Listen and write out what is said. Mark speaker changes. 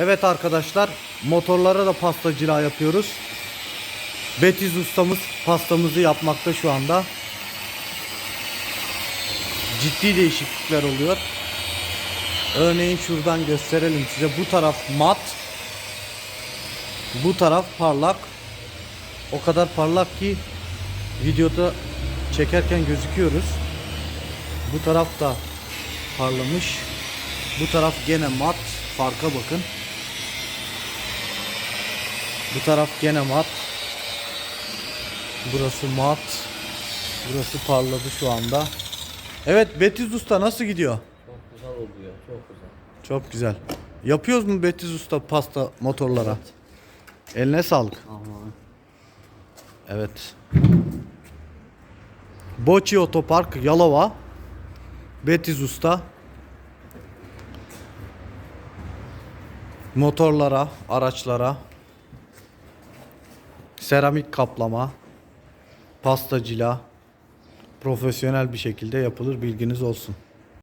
Speaker 1: Evet arkadaşlar motorlara da pastacılığa yapıyoruz. Betiz ustamız pastamızı yapmakta şu anda. Ciddi değişiklikler oluyor. Örneğin şuradan gösterelim size. Bu taraf mat. Bu taraf parlak. O kadar parlak ki videoda çekerken gözüküyoruz. Bu taraf da parlamış. Bu taraf gene mat. Farka bakın. Bu taraf gene mat. Burası mat. Burası parladı şu anda. Evet Betiz Usta nasıl gidiyor?
Speaker 2: Çok güzel oldu ya, çok güzel.
Speaker 1: Çok güzel. Yapıyoruz mu Betiz Usta pasta motorlara? Eline sağlık.
Speaker 2: Aman.
Speaker 1: Evet. Boçi Otopark Yalova. Betiz Usta. Motorlara, araçlara seramik kaplama, pastacılığa profesyonel bir şekilde yapılır bilginiz olsun.